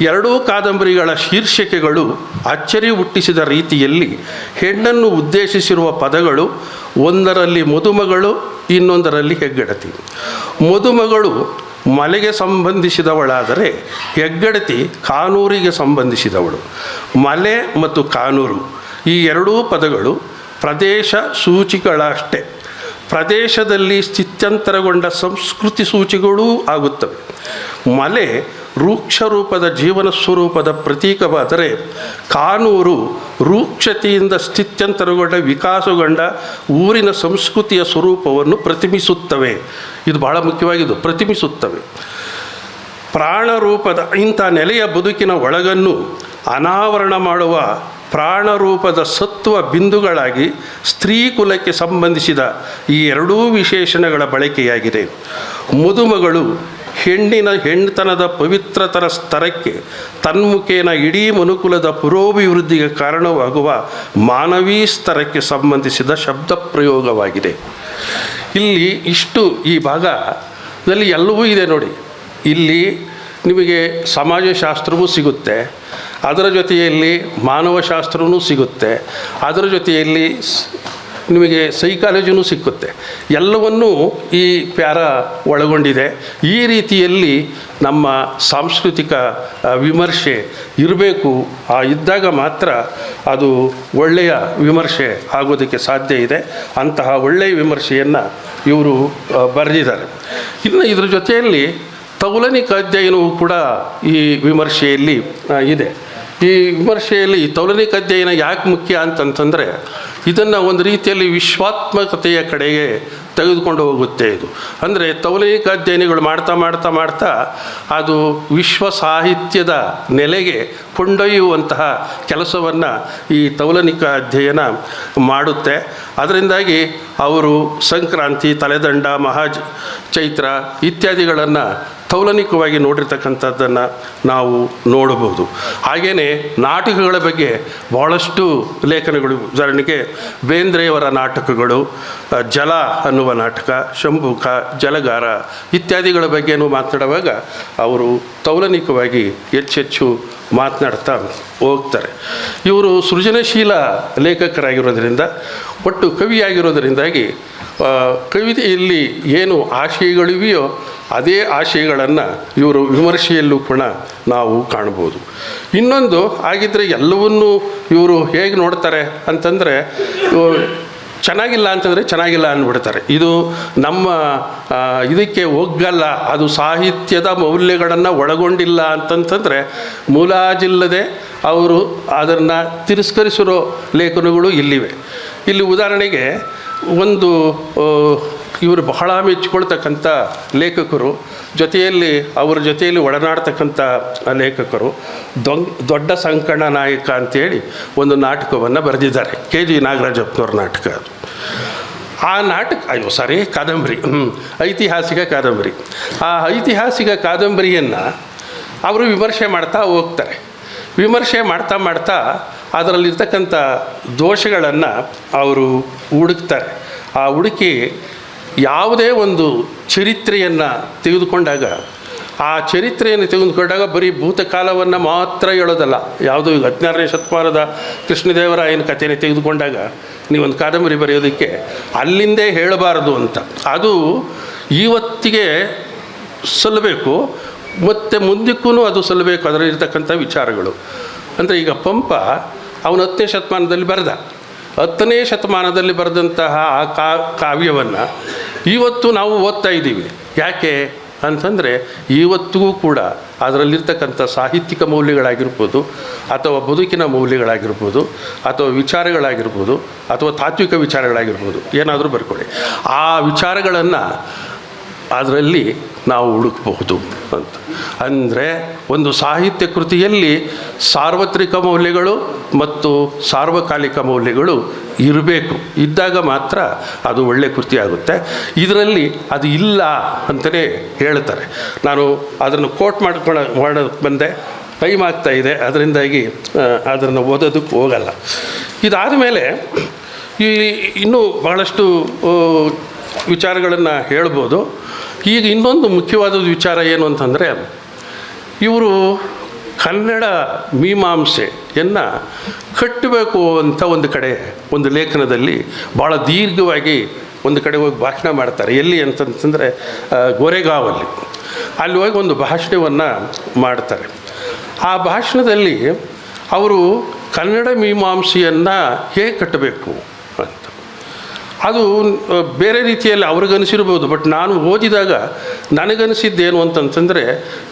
A: ಎರಡೂ ಕಾದಂಬರಿಗಳ ಶೀರ್ಷಿಕೆಗಳು ಅಚ್ಚರಿ ಹುಟ್ಟಿಸಿದ ರೀತಿಯಲ್ಲಿ ಹೆಣ್ಣನ್ನು ಉದ್ದೇಶಿಸಿರುವ ಪದಗಳು, ಒಂದರಲ್ಲಿ ಮದುಮಗಳು, ಇನ್ನೊಂದರಲ್ಲಿ ಹೆಗ್ಗಡತಿ. ಮದುಮಗಳು ಮಲೆಗೆ ಸಂಬಂಧಿಸಿದವಳಾದರೆ ಹೆಗ್ಗಡತಿ ಕಾನೂರಿಗೆ ಸಂಬಂಧಿಸಿದವಳು. ಮಲೆ ಮತ್ತು ಕಾನೂರು ಈ ಎರಡೂ ಪದಗಳು ಪ್ರದೇಶ ಸೂಚಿಗಳಷ್ಟೇ. ಪ್ರದೇಶದಲ್ಲಿ ಸ್ಥಿತ್ಯಂತರಗೊಂಡ ಸಂಸ್ಕೃತಿ ಸೂಚಿಗಳೂ ಆಗುತ್ತವೆ. ಮಲೆ ರೂಕ್ಷ ರೂಪದ ಜೀವನ ಸ್ವರೂಪದ ಪ್ರತೀಕವಾದರೆ ಕಾನೂರು ರೂಕ್ಷತೆಯಿಂದ ಸ್ಥಿತ್ಯಂತರಗೊಂಡ ವಿಕಾಸಗೊಂಡ ಊರಿನ ಸಂಸ್ಕೃತಿಯ ಸ್ವರೂಪವನ್ನು ಪ್ರತಿಮಿಸುತ್ತವೆ ಇದು ಬಹಳ ಮುಖ್ಯವಾಗಿದ್ದು ಪ್ರತಿಮಿಸುತ್ತವೆ ಪ್ರಾಣರೂಪದ ಇಂಥ ನೆಲೆಯ ಬದುಕಿನ ಒಳಗನ್ನು ಅನಾವರಣ ಮಾಡುವ ಪ್ರಾಣರೂಪದ ಸತ್ವ ಬಿಂದುಗಳಾಗಿ ಸ್ತ್ರೀ ಕುಲಕ್ಕೆ ಸಂಬಂಧಿಸಿದ ಈ ಎರಡೂ ವಿಶೇಷಣಗಳ ಬಳಕೆಯಾಗಿದೆ. ಮದುಮಗಳು ಹೆಣ್ಣಿನ ಹೆಣ್ಣುತನದ ಪವಿತ್ರತರ ಸ್ತರಕ್ಕೆ ತನ್ಮುಖೇನ ಇಡೀ ಮನುಕುಲದ ಪುರೋಭಿವೃದ್ಧಿಗೆ ಕಾರಣವಾಗುವ ಮಾನವೀ ಸ್ತರಕ್ಕೆ ಸಂಬಂಧಿಸಿದ ಶಬ್ದ ಪ್ರಯೋಗವಾಗಿದೆ. ಇಲ್ಲಿ ಇಷ್ಟು ಈ ಭಾಗದಲ್ಲಿ ಎಲ್ಲವೂ ಇದೆ ನೋಡಿ. ಇಲ್ಲಿ ನಿಮಗೆ ಸಮಾಜಶಾಸ್ತ್ರವೂ ಸಿಗುತ್ತೆ. ಅದರ ಜೊತೆಯಲ್ಲಿ ಮಾನವಶಾಸ್ತ್ರವೂ ಸಿಗುತ್ತೆ. ಅದರ ಜೊತೆಯಲ್ಲಿ ನಿಮಗೆ ಸೈಕಾಲಜಿನೂ ಸಿಕ್ಕುತ್ತೆ. ಎಲ್ಲವನ್ನೂ ಈ ಪ್ಯಾರ ಒಳಗೊಂಡಿದೆ. ಈ ರೀತಿಯಲ್ಲಿ ನಮ್ಮ ಸಾಂಸ್ಕೃತಿಕ ವಿಮರ್ಶೆ ಇರಬೇಕು. ಆ, ಇದ್ದಾಗ ಮಾತ್ರ ಅದು ಒಳ್ಳೆಯ ವಿಮರ್ಶೆ ಆಗೋದಕ್ಕೆ ಸಾಧ್ಯ ಇದೆ. ಅಂತಹ ಒಳ್ಳೆಯ ವಿಮರ್ಶೆಯನ್ನು ಇವರು ಬರೆದಿದ್ದಾರೆ. ಇನ್ನು ಇದ್ರ ಜೊತೆಯಲ್ಲಿ ತೌಲನಿಕ ಅಧ್ಯಯನವು ಕೂಡ ಈ ವಿಮರ್ಶೆಯಲ್ಲಿ ಇದೆ. ಈ ವಿಮರ್ಶೆಯಲ್ಲಿ ತೌಲನಿಕ ಅಧ್ಯಯನ ಯಾಕೆ ಮುಖ್ಯ ಅಂತಂತಂದರೆ ಇದನ್ನು ಒಂದು ರೀತಿಯಲ್ಲಿ ವಿಶ್ವಾತ್ಮಕತೆಯ ಕಡೆಗೆ ತೆಗೆದುಕೊಂಡು ಹೋಗುತ್ತೆ ಇದು. ಅಂದರೆ ತೌಲನಿಕ ಅಧ್ಯಯನಗಳು ಮಾಡ್ತಾ ಮಾಡ್ತಾ ಮಾಡ್ತಾ ಅದು ವಿಶ್ವ ಸಾಹಿತ್ಯದ ನೆಲೆಗೆ ಕೊಂಡೊಯ್ಯುವಂತಹ ಕೆಲಸವನ್ನು ಈ ತೌಲನಿಕ ಅಧ್ಯಯನ ಮಾಡುತ್ತೆ. ಅದರಿಂದಾಗಿ ಅವರು ಸಂಕ್ರಾಂತಿ, ತಲೆದಂಡ ಮಹಾಜ್ ಚೈತ್ರ ಇತ್ಯಾದಿಗಳನ್ನು ತೌಲನಿಕವಾಗಿ ನೋಡಿರ್ತಕ್ಕಂಥದ್ದನ್ನು ನಾವು ನೋಡಬಹುದು. ಹಾಗೆಯೇ ನಾಟಕಗಳ ಬಗ್ಗೆ ಭಾಳಷ್ಟು ಲೇಖನಗಳು ಉದಾಹರಣೆಗೆ ಬೇಂದ್ರೆಯವರ ನಾಟಕಗಳು ಜಲ ಅನ್ನುವ ನಾಟಕ ಶಂಭುಕ ಜಲಗಾರ ಇತ್ಯಾದಿಗಳ ಬಗ್ಗೆನೂ ಮಾತನಾಡುವಾಗ ಅವರು ತೌಲನಿಕವಾಗಿ ಹೆಚ್ಚೆಚ್ಚು ಮಾತನಾಡ್ತಾ ಹೋಗ್ತಾರೆ. ಇವರು ಸೃಜನಶೀಲ ಲೇಖಕರಾಗಿರೋದ್ರಿಂದ ಒಟ್ಟು ಕವಿಯಾಗಿರೋದರಿಂದಾಗಿ ಕವಿತೆಯಲ್ಲಿ ಏನು ಆಶಯಗಳಿವೆಯೋ ಅದೇ ಆಶಯಗಳನ್ನು ಇವರು ವಿಮರ್ಶೆಯಲ್ಲೂ ಕೂಡ ನಾವು ಕಾಣ್ಬೋದು ಇನ್ನೊಂದು ಆಗಿದ್ದರೆ ಎಲ್ಲವನ್ನೂ ಇವರು ಹೇಗೆ ನೋಡ್ತಾರೆ ಅಂತಂದರೆ ಚೆನ್ನಾಗಿಲ್ಲ ಅಂತಂದರೆ ಚೆನ್ನಾಗಿಲ್ಲ ಅಂದ್ಬಿಡ್ತಾರೆ. ಇದು ನಮ್ಮ ಇದಕ್ಕೆ ಒಗ್ಗಲ್ಲ, ಅದು ಸಾಹಿತ್ಯದ ಮೌಲ್ಯಗಳನ್ನು ಒಳಗೊಂಡಿಲ್ಲ ಅಂತಂತಂದರೆ ಮೂಲಾಜಿಲ್ಲದೆ ಅವರು ಅದನ್ನು ತಿರಸ್ಕರಿಸಿರೋ ಲೇಖನಗಳು ಇಲ್ಲಿವೆ. ಇಲ್ಲಿ ಉದಾಹರಣೆಗೆ ಒಂದು ಇವರು ಬಹಳ ಮೆಚ್ಚಿಕೊಳ್ತಕ್ಕಂಥ ಲೇಖಕರು, ಜೊತೆಯಲ್ಲಿ ಅವರ ಜೊತೆಯಲ್ಲಿ ಒಡನಾಡ್ತಕ್ಕಂಥ ಲೇಖಕರು, ದೊಂಗ್, ದೊಡ್ಡ ಸಂಕಣ ನಾಯಕ ಅಂತೇಳಿ ಒಂದು ನಾಟಕವನ್ನು ಬರೆದಿದ್ದಾರೆ, ಕೆ ಜಿ ನಾಗರಾಜಪ್ಪನವ್ರ ನಾಟಕ ಆ ನಾಟಕ, ಅಯ್ಯೋ, ಸಾರಿ, ಕಾದಂಬರಿ. ಐತಿಹಾಸಿಕ ಕಾದಂಬರಿ ಆ ಐತಿಹಾಸಿಕ ಕಾದಂಬರಿಯನ್ನು ಅವರು ವಿಮರ್ಶೆ ಮಾಡ್ತಾ ಹೋಗ್ತಾರೆ ವಿಮರ್ಶೆ ಮಾಡ್ತಾ ಮಾಡ್ತಾ ಅದರಲ್ಲಿರ್ತಕ್ಕಂಥ ದೋಷಗಳನ್ನು ಅವರು ಹುಡುಕ್ತಾರೆ. ಆ ಹುಡುಕಿ ಯಾವುದೇ ಒಂದು ಚರಿತ್ರೆಯನ್ನು ತೆಗೆದುಕೊಂಡಾಗ, ಆ ಚರಿತ್ರೆಯನ್ನು ತೆಗೆದುಕೊಂಡಾಗ ಬರೀ ಭೂತಕಾಲವನ್ನು ಮಾತ್ರ ಹೇಳೋದಲ್ಲ, ಯಾವುದು ಈಗ ಹದಿನಾರನೇ ಶತಮಾನದ ಕೃಷ್ಣದೇವರಾಯನ ಕಥೆಯನ್ನು ತೆಗೆದುಕೊಂಡಾಗ ನೀವೊಂದು ಕಾದಂಬರಿ ಬರೆಯೋದಕ್ಕೆ ಅಲ್ಲಿಂದೇ ಹೇಳಬಾರದು ಅಂತ. ಅದು ಇವತ್ತಿಗೆ ಸಲ್ಲಬೇಕು, ಮತ್ತು ಮುಂದಕ್ಕೂ ಅದು ಸಲ್ಲಬೇಕು, ಅದರಲ್ಲಿರ್ತಕ್ಕಂಥ ವಿಚಾರಗಳು. ಅಂದರೆ ಈಗ ಪಂಪ ಅವನು ಹತ್ತನೇ ಶತಮಾನದಲ್ಲಿ ಬರೆದ. ಹತ್ತನೇ ಶತಮಾನದಲ್ಲಿ ಬರೆದಂತಹ ಆ ಕಾವ್ಯವನ್ನು ಇವತ್ತು ನಾವು ಓದ್ತಾ ಇದ್ದೀವಿ. ಯಾಕೆ ಅಂತಂದರೆ ಇವತ್ತಿಗೂ ಕೂಡ ಅದರಲ್ಲಿರ್ತಕ್ಕಂಥ ಸಾಹಿತ್ಯಿಕ ಮೌಲ್ಯಗಳಾಗಿರ್ಬೋದು, ಅಥವಾ ಬದುಕಿನ ಮೌಲ್ಯಗಳಾಗಿರ್ಬೋದು, ಅಥವಾ ವಿಚಾರಗಳಾಗಿರ್ಬೋದು, ಅಥವಾ ತಾತ್ವಿಕ ವಿಚಾರಗಳಾಗಿರ್ಬೋದು, ಏನಾದರೂ ಬರ್ಕೊಳ್ಳಿ. ಆ ವಿಚಾರಗಳನ್ನು ಅದರಲ್ಲಿ ನಾವು ಹುಡುಕಬಹುದು ಅಂತ. ಅಂದರೆ ಒಂದು ಸಾಹಿತ್ಯ ಕೃತಿಯಲ್ಲಿ ಸಾರ್ವತ್ರಿಕ ಮೌಲ್ಯಗಳು ಮತ್ತು ಸಾರ್ವಕಾಲಿಕ ಮೌಲ್ಯಗಳು ಇರಬೇಕು. ಇದ್ದಾಗ ಮಾತ್ರ ಅದು ಒಳ್ಳೆಯ ಕೃತಿ ಆಗುತ್ತೆ. ಇದರಲ್ಲಿ ಅದು ಇಲ್ಲ ಅಂತಲೇ ಹೇಳ್ತಾರೆ. ನಾನು ಅದನ್ನು ಕೋಟ್ ಮಾಡ್ಕೊಳ ಮಾಡೋಕ್ಕೆ ಬಂದೆ. ಟೈಮ್ ಆಗ್ತಾ ಇದೆ. ಅದರಿಂದಾಗಿ ಅದನ್ನು ಓದೋದಕ್ಕೆ ಹೋಗಲ್ಲ. ಇದಾದ ಮೇಲೆ ಈ, ಇನ್ನೂ ಬಹಳಷ್ಟು ವಿಚಾರಗಳನ್ನು ಹೇಳ್ಬೋದು. ಈಗ ಇನ್ನೊಂದು ಮುಖ್ಯವಾದ ವಿಚಾರ ಏನು ಅಂತಂದರೆ, ಇವರು ಕನ್ನಡ ಮೀಮಾಂಸೆಯನ್ನು ಕಟ್ಟಬೇಕು ಅಂತ ಒಂದು ಕಡೆ, ಒಂದು ಲೇಖನದಲ್ಲಿ ಭಾಳ ದೀರ್ಘವಾಗಿ ಒಂದು ಕಡೆ ಹೋಗಿ ಭಾಷಣ ಮಾಡ್ತಾರೆ. ಎಲ್ಲಿ ಅಂತಂತಂದರೆ ಗೋರೆಗಾವಲ್ಲಿ. ಅಲ್ಲಿ ಹೋಗಿ ಒಂದು ಭಾಷಣವನ್ನು ಮಾಡ್ತಾರೆ. ಆ ಭಾಷಣದಲ್ಲಿ ಅವರು ಕನ್ನಡ ಮೀಮಾಂಸೆಯನ್ನು ಹೇಗೆ ಕಟ್ಟಬೇಕು ಅಂತ. ಅದು ಬೇರೆ ರೀತಿಯಲ್ಲಿ ಅವ್ರಿಗನಿಸಿರ್ಬೋದು. ಬಟ್ ನಾನು ಓದಿದಾಗ ನನಗನಿಸಿದ್ದೇನು ಅಂತಂತಂದರೆ,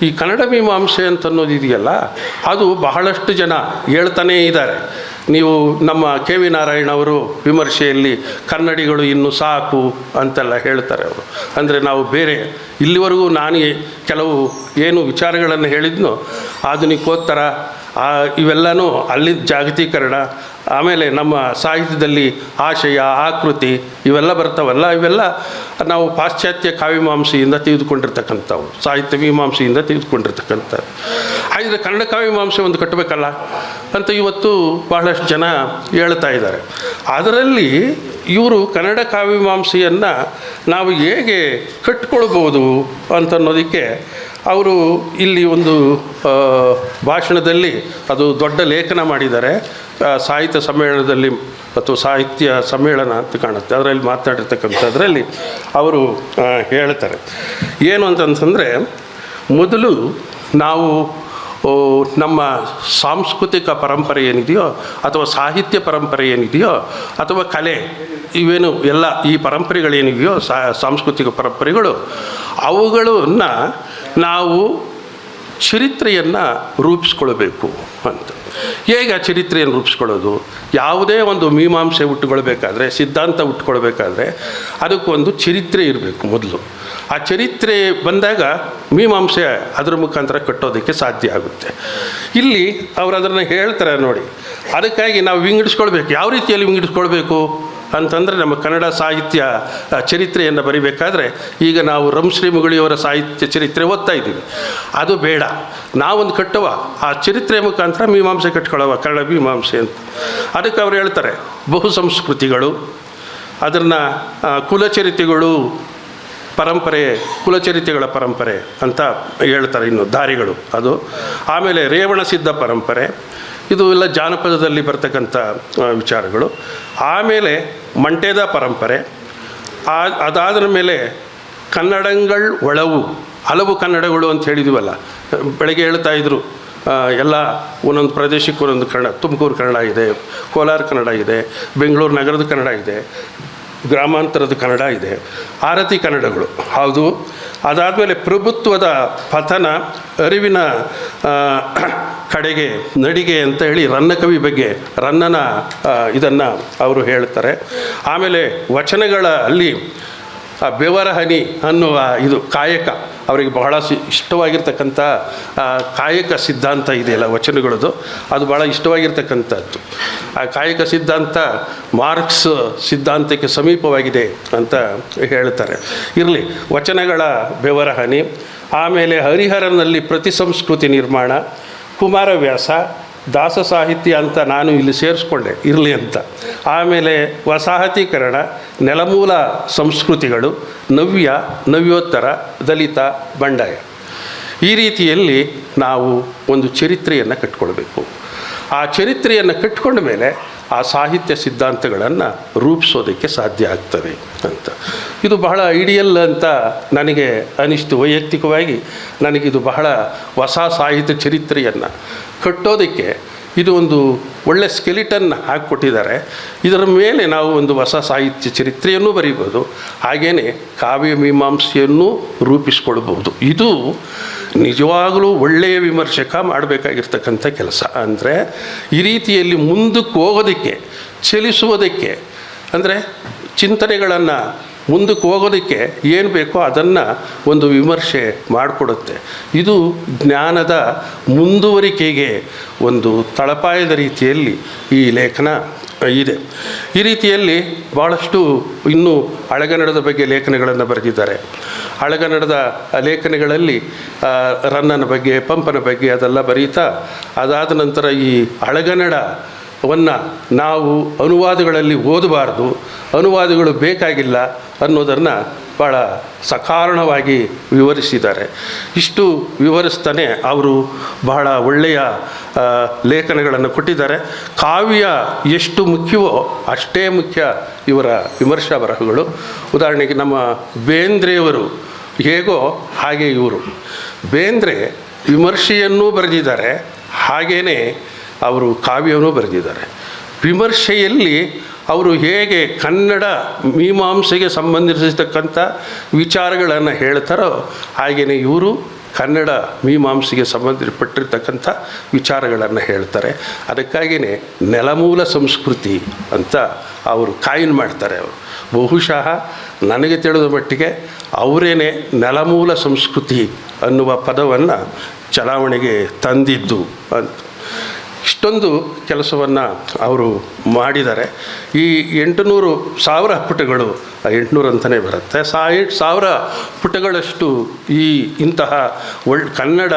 A: ಈ ಕನ್ನಡ ಮೀಮಾಂಸೆ ಅಂತ ಅನ್ನೋದು ಇದೆಯಲ್ಲ ಅದು ಬಹಳಷ್ಟು ಜನ ಹೇಳ್ತಾನೇ ಇದ್ದಾರೆ. ನೀವು ನಮ್ಮ ಕೆ ವಿ ನಾರಾಯಣ ಅವರು ವಿಮರ್ಶೆಯಲ್ಲಿ ಕನ್ನಡಿಗಳು ಇನ್ನು ಸಾಕು ಅಂತೆಲ್ಲ ಹೇಳ್ತಾರೆ ಅವರು. ಅಂದರೆ ನಾವು ಬೇರೆ, ಇಲ್ಲಿವರೆಗೂ ನಾನು ಕೆಲವು ಏನು ವಿಚಾರಗಳನ್ನು ಹೇಳಿದ್ನೋ, ಆಧುನಿಕೋತ್ತರ ಇವೆಲ್ಲನೂ ಅಲ್ಲಿ ಜಾಗತೀಕರಣ, ಆಮೇಲೆ ನಮ್ಮ ಸಾಹಿತ್ಯದಲ್ಲಿ ಆಶಯ, ಆಕೃತಿ ಇವೆಲ್ಲ ಬರ್ತಾವಲ್ಲ, ಇವೆಲ್ಲ ನಾವು ಪಾಶ್ಚಾತ್ಯ ಕಾವ್ಯಮಾಂಸೆಯಿಂದ ತೆಗೆದುಕೊಂಡಿರ್ತಕ್ಕಂಥವು, ಸಾಹಿತ್ಯ ಮೀಮಾಂಸೆಯಿಂದ ತೆಗೆದುಕೊಂಡಿರ್ತಕ್ಕಂಥದ್ದು ಆದರೆ ಕನ್ನಡ ಕಾವ್ಯಮಾಂಸೆ ಒಂದು ಕಟ್ಟಬೇಕಲ್ಲ ಅಂತ ಇವತ್ತು ಬಹಳಷ್ಟು ಜನ ಹೇಳ್ತಾ ಇದ್ದಾರೆ. ಅದರಲ್ಲಿ ಇವರು ಕನ್ನಡ ಕಾವ್ಯಮಾಂಸೆಯನ್ನು ನಾವು ಹೇಗೆ ಕಟ್ಕೊಳ್ಬೋದು ಅಂತ ಅನ್ನೋದಕ್ಕೆ ಅವರು ಇಲ್ಲಿ ಒಂದು ಭಾಷಣದಲ್ಲಿ ಅದು ದೊಡ್ಡ ಲೇಖನ ಮಾಡಿದ್ದಾರೆ. ಸಾಹಿತ್ಯ ಸಮ್ಮೇಳನದಲ್ಲಿ ಮತ್ತು ಸಾಹಿತ್ಯ ಸಮ್ಮೇಳನ ಅಂತ ಕಾಣುತ್ತೆ. ಅದರಲ್ಲಿ ಮಾತನಾಡಿರ್ತಕ್ಕಂಥದ್ರಲ್ಲಿ ಅವರು ಹೇಳ್ತಾರೆ. ಏನು ಅಂತಂತಂದರೆ, ಮೊದಲು ನಾವು ನಮ್ಮ ಸಾಂಸ್ಕೃತಿಕ ಪರಂಪರೆ ಏನಿದೆಯೋ ಅಥವಾ ಸಾಹಿತ್ಯ ಪರಂಪರೆ ಏನಿದೆಯೋ ಅಥವಾ ಕಲೆ, ಇವೇನು ಎಲ್ಲ ಈ ಪರಂಪರೆಗಳೇನಿದೆಯೋ ಸಾಂಸ್ಕೃತಿಕ ಪರಂಪರೆಗಳು, ಅವುಗಳನ್ನು ನಾವು ಚರಿತ್ರೆಯನ್ನು ರೂಪಿಸ್ಕೊಳ್ಬೇಕು ಅಂತ. ಹೇಗೆ ಆ ಚರಿತ್ರೆಯನ್ನು ರೂಪಿಸ್ಕೊಳ್ಳೋದು? ಯಾವುದೇ ಒಂದು ಮೀಮಾಂಸೆ ಹುಟ್ಟುಕೊಳ್ಬೇಕಾದ್ರೆ ಸಿದ್ಧಾಂತ ಹುಟ್ಟುಕೊಳ್ಬೇಕಾದ್ರೆ ಅದಕ್ಕೊಂದು ಚರಿತ್ರೆ ಇರಬೇಕು ಮೊದಲು. ಆ ಚರಿತ್ರೆ ಬಂದಾಗ ಮೀಮಾಂಸೆ ಅದರ ಮುಖಾಂತರ ಕಟ್ಟೋದಕ್ಕೆ ಸಾಧ್ಯ ಆಗುತ್ತೆ. ಇಲ್ಲಿ ಅವರು ಅದನ್ನು ಹೇಳ್ತಾರೆ ನೋಡಿ. ಅದಕ್ಕಾಗಿ ನಾವು ವಿಂಗಡಿಸ್ಕೊಳ್ಬೇಕು. ಯಾವ ರೀತಿಯಲ್ಲಿ ವಿಂಗಡಿಸ್ಕೊಳ್ಬೇಕು? ಅಂತಂದರೆ ನಮ್ಮ ಕನ್ನಡ ಸಾಹಿತ್ಯ ಚರಿತ್ರೆಯನ್ನು ಬರಿಬೇಕಾದ್ರೆ ಈಗ ನಾವು ರಂಶ್ರೀ ಮುಗಳಿಯವರ ಸಾಹಿತ್ಯ ಚರಿತ್ರೆ ಓದ್ತಾ ಇದ್ದೀವಿ. ಅದು ಬೇಡ. ನಾವೊಂದು ಕಟ್ಟುವ, ಆ ಚರಿತ್ರೆ ಮುಖಾಂತರ ಮೀಮಾಂಸೆ ಕಟ್ಕೊಳ್ಳುವ, ಕನ್ನಡ ಮೀಮಾಂಸೆ ಅಂತ. ಅದಕ್ಕೆ ಅವ್ರು ಹೇಳ್ತಾರೆ, ಬಹು ಸಂಸ್ಕೃತಿಗಳು, ಅದನ್ನು ಕುಲಚರಿತೆಗಳು, ಪರಂಪರೆ, ಕುಲಚರಿತೆಗಳ ಪರಂಪರೆ ಅಂತ ಹೇಳ್ತಾರೆ ಇನ್ನು ದಾರಿಗಳು ಅದು. ಆಮೇಲೆ ರೇವಣ ಸಿದ್ಧ ಪರಂಪರೆ ಇದು ಎಲ್ಲ ಜಾನಪದದಲ್ಲಿ ಬರ್ತಕ್ಕಂಥ ವಿಚಾರಗಳು. ಆಮೇಲೆ ಮಂಟೇದ ಪರಂಪರೆ ಅದಾದ್ರ ಮೇಲೆ ಕನ್ನಡಗಳ ಒಳವು, ಹಲವು ಕನ್ನಡಗಳು ಅಂತ ಹೇಳಿದೀವಲ್ಲ. ಬೆಳಗ್ಗೆ ಹೇಳ್ತಾ ಇದ್ರು ಎಲ್ಲ ಒಂದೊಂದು ಪ್ರದೇಶಕ್ಕೆ ಒಂದೊಂದು ಕನ್ನಡ, ತುಮಕೂರು ಕನ್ನಡ ಇದೆ, ಕೋಲಾರ ಕನ್ನಡ ಇದೆ, ಬೆಂಗಳೂರು ನಗರದ ಕನ್ನಡ ಇದೆ, ಗ್ರಾಮಾಂತರದ ಕನ್ನಡ ಇದೆ, ಆರತಿ ಕನ್ನಡಗಳು. ಹೌದು ಅದಾದಮೇಲೆ ಪ್ರಭುತ್ವದ ಪತನ, ಅರಿವಿನ ಕಡೆಗೆ, ನಡಿಗೆ ಅಂತ ಹೇಳಿ ರನ್ನಕವಿ ಬಗ್ಗೆ ರನ್ನನ ಇದನ್ನು ಅವರು ಹೇಳ್ತಾರೆ ಆಮೇಲೆ ವಚನಗಳ ಅಲ್ಲಿ ಆ ಬೆವರ ಹನಿ ಅನ್ನುವ ಇದು ಕಾಯಕ. ಅವರಿಗೆ ಬಹಳ ಸಿ ಇಷ್ಟವಾಗಿರ್ತಕ್ಕಂಥ ಕಾಯಕ ಸಿದ್ಧಾಂತ ಇದೆಯಲ್ಲ ವಚನಗಳದು, ಅದು ಭಾಳ ಇಷ್ಟವಾಗಿರ್ತಕ್ಕಂಥದ್ದು. ಆ ಕಾಯಕ ಸಿದ್ಧಾಂತ ಮಾರ್ಕ್ಸ್ ಸಿದ್ಧಾಂತಕ್ಕೆ ಸಮೀಪವಾಗಿದೆ ಅಂತ ಹೇಳ್ತಾರೆ. ಇರಲಿ, ವಚನಗಳ ಬೆವರ ಆಮೇಲೆ ಹರಿಹರನಲ್ಲಿ ಪ್ರತಿ ಸಂಸ್ಕೃತಿ ನಿರ್ಮಾಣ, ಕುಮಾರವ್ಯಾಸ ದಾಸ ಸಾಹಿತ್ಯ ಅಂತ ನಾನು ಇಲ್ಲಿ ಸೇರಿಸ್ಕೊಂಡೆ, ಇರಲಿ ಅಂತ. ಆಮೇಲೆ ವಸಾಹತೀಕರಣ, ನೆಲಮೂಲ ಸಂಸ್ಕೃತಿಗಳು, ನವ್ಯ, ನವ್ಯೋತ್ತರ, ದಲಿತ, ಬಂಡಾಯ. ಈ ರೀತಿಯಲ್ಲಿ ನಾವು ಒಂದು ಚರಿತ್ರೆಯನ್ನು ಕಟ್ಕೊಳ್ಬೇಕು. ಆ ಚರಿತ್ರೆಯನ್ನು ಕಟ್ಕೊಂಡ ಮೇಲೆ ಆ ಸಾಹಿತ್ಯ ಸಿದ್ಧಾಂತಗಳನ್ನು ರೂಪಿಸೋದಕ್ಕೆ ಸಾಧ್ಯ ಆಗ್ತದೆ ಅಂತ. ಇದು ಬಹಳ ಐಡಿಯಲ್ ಅಂತ ನನಗೆ ಅನಿಸ್ತು. ವೈಯಕ್ತಿಕವಾಗಿ ನನಗಿದು ಬಹಳ ಹೊಸ ಸಾಹಿತ್ಯ ಚರಿತ್ರೆಯನ್ನು ಕಟ್ಟೋದಕ್ಕೆ ಇದು ಒಂದು ಒಳ್ಳೆ ಸ್ಕೆಲಿಟನ್ ಹಾಕಿಕೊಟ್ಟಿದ್ದಾರೆ. ಇದರ ಮೇಲೆ ನಾವು ಒಂದು ಹೊಸ ಸಾಹಿತ್ಯ ಚರಿತ್ರೆಯನ್ನು ಬರೀಬೋದು ಹಾಗೆಯೇ ಕಾವ್ಯ ಮೀಮಾಂಸೆಯನ್ನು ರೂಪಿಸ್ಕೊಳ್ಬೋದು ಇದು ನಿಜವಾಗಲೂ ಒಳ್ಳೆಯ ವಿಮರ್ಶಕ ಮಾಡಬೇಕಾಗಿರ್ತಕ್ಕಂಥ ಕೆಲಸ. ಅಂದರೆ ಈ ರೀತಿಯಲ್ಲಿ ಮುಂದಕ್ಕೆ ಹೋಗೋದಕ್ಕೆ, ಚಲಿಸುವುದಕ್ಕೆ, ಅಂದರೆ ಚಿಂತನೆಗಳನ್ನು ಮುಂದಕ್ಕೆ ಹೋಗೋದಕ್ಕೆ ಏನು ಬೇಕೋ ಅದನ್ನು ಒಂದು ವಿಮರ್ಶೆ ಮಾಡಿಕೊಡುತ್ತೆ. ಇದು ಜ್ಞಾನದ ಮುಂದುವರಿಕೆಗೆ ಒಂದು ತಳಪಾಯದ ರೀತಿಯಲ್ಲಿ ಈ ಲೇಖನ ಇದೆ. ಈ ರೀತಿಯಲ್ಲಿ ಭಾಳಷ್ಟು ಇನ್ನೂ ಹಳೆಗನ್ನಡದ ಬಗ್ಗೆ ಲೇಖನಗಳನ್ನು ಬರೆದಿದ್ದಾರೆ. ಹಳೆಗನ್ನಡದ ಲೇಖನಗಳಲ್ಲಿ ರನ್ನನ ಬಗ್ಗೆ, ಪಂಪನ ಬಗ್ಗೆ ಅದೆಲ್ಲ ಬರೀತಾ, ಅದಾದ ನಂತರ ಈ ಹಳೆಗನ್ನಡವನ್ನು ನಾವು ಅನುವಾದಗಳಲ್ಲಿ ಓದಬಾರ್ದು, ಅನುವಾದಗಳು ಬೇಕಾಗಿಲ್ಲ ಅನ್ನೋದನ್ನು ಭಾಳ ಸಕಾರಣವಾಗಿ ವಿವರಿಸಿದ್ದಾರೆ. ಇಷ್ಟು ವಿವರಿಸ್ತಾನೆ ಅವರು ಬಹಳ ಒಳ್ಳೆಯ ಲೇಖನಗಳನ್ನು ಕೊಟ್ಟಿದ್ದಾರೆ. ಕಾವ್ಯ ಎಷ್ಟು ಮುಖ್ಯವೋ ಅಷ್ಟೇ ಮುಖ್ಯ ಇವರ ವಿಮರ್ಶಾ ಬರಹಗಳು. ಉದಾಹರಣೆಗೆ ನಮ್ಮ ಬೇಂದ್ರೆಯವರು ಹೇಗೋ ಹಾಗೆ ಇವರು. ಬೇಂದ್ರೆ ವಿಮರ್ಶೆಯನ್ನೂ ಬರೆದಿದ್ದಾರೆ ಹಾಗೆಯೇ ಅವರು ಕಾವ್ಯವನ್ನೂ ಬರೆದಿದ್ದಾರೆ. ವಿಮರ್ಶೆಯಲ್ಲಿ ಅವರು ಹೇಗೆ ಕನ್ನಡ ಮೀಮಾಂಸೆಗೆ ಸಂಬಂಧಿಸಿರ್ತಕ್ಕಂಥ ವಿಚಾರಗಳನ್ನು ಹೇಳ್ತಾರೋ ಹಾಗೆಯೇ ಇವರು ಕನ್ನಡ ಮೀಮಾಂಸೆಗೆ ಸಂಬಂಧಪಟ್ಟಿರ್ತಕ್ಕಂಥ ವಿಚಾರಗಳನ್ನು ಹೇಳ್ತಾರೆ. ಅದಕ್ಕಾಗಿಯೇ ನೆಲಮೂಲ ಸಂಸ್ಕೃತಿ ಅಂತ ಅವರು ಕಾಯಿನ್ ಮಾಡ್ತಾರೆ ಅವರು. ಬಹುಶಃ ನನಗೆ ತಿಳಿದ ಮಟ್ಟಿಗೆ ಅವರೇನೆ ನೆಲಮೂಲ ಸಂಸ್ಕೃತಿ ಅನ್ನುವ ಪದವನ್ನು ಚಲಾವಣೆಗೆ ತಂದಿದ್ದು ಅಂತ. ಇಷ್ಟೊಂದು ಕೆಲಸವನ್ನು ಅವರು ಮಾಡಿದ್ದಾರೆ. ಈ ಎಂಟುನೂರು ಸಾವಿರ ಪುಟಗಳು ಎಂಟುನೂರು ಅಂತಲೇ ಬರುತ್ತೆ. ಸಾಯಿ ಸಾವಿರ ಪುಟಗಳಷ್ಟು ಈ ಇಂತಹ ಒಳ್ ಕನ್ನಡ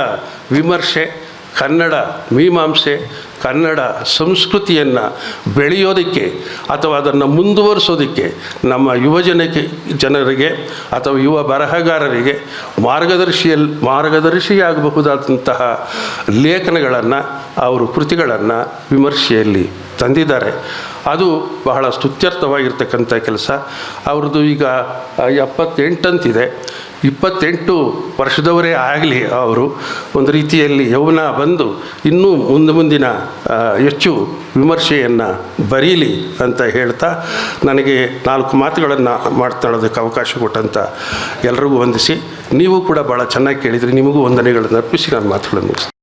A: ವಿಮರ್ಶೆ, ಕನ್ನಡ ಮೀಮಾಂಸೆ ಕನ್ನಡ ಸಂಸ್ಕೃತಿಯನ್ನು ಬೆಳೆಯೋದಕ್ಕೆ ಅಥವಾ ಅದನ್ನು ಮುಂದುವರಿಸೋದಕ್ಕೆ ನಮ್ಮ ಯುವಜನಕ್ಕೆ, ಜನರಿಗೆ ಅಥವಾ ಯುವ ಬರಹಗಾರರಿಗೆ ಮಾರ್ಗದರ್ಶಿಯಲ್ಲಿ ಮಾರ್ಗದರ್ಶಿಯಾಗಬಹುದಾದಂತಹ ಲೇಖನಗಳನ್ನು ಅವರು ಕೃತಿಗಳನ್ನು ವಿಮರ್ಶೆಯಲ್ಲಿ ತಂದಿದ್ದಾರೆ. ಅದು ಬಹಳ ಸ್ತುತ್ಯರ್ಥವಾಗಿರ್ತಕ್ಕಂಥ ಕೆಲಸ. ಅವ್ರದ್ದು ಈಗ ಎಪ್ಪತ್ತೆಂಟಂತಿದೆ. ಇಪ್ಪತ್ತೆಂಟು ವರ್ಷದವರೇ ಆಗಲಿ ಅವರು ಒಂದು ರೀತಿಯಲ್ಲಿ ಯೌವನ ಬಂದು ಇನ್ನೂ ಮುಂದೆ ಮುಂದಿನ ಹೆಚ್ಚು ವಿಮರ್ಶೆಯನ್ನು ಬರೀಲಿ ಅಂತ ಹೇಳ್ತಾ ನನಗೆ ನಾಲ್ಕು ಮಾತುಗಳನ್ನು ಮಾತನಾಡೋದಕ್ಕೆ ಅವಕಾಶ ಕೊಟ್ಟಂಥ ಎಲ್ರಿಗೂ ವಂದಿಸಿ, ನೀವು ಕೂಡ ಭಾಳ ಚೆನ್ನಾಗಿ ಕೇಳಿದರೆ, ನಿಮಗೂ ವಂದನೆಗಳನ್ನು ಅರ್ಪಿಸಿ, ನಾನು ಮಾತುಗಳನ್ನು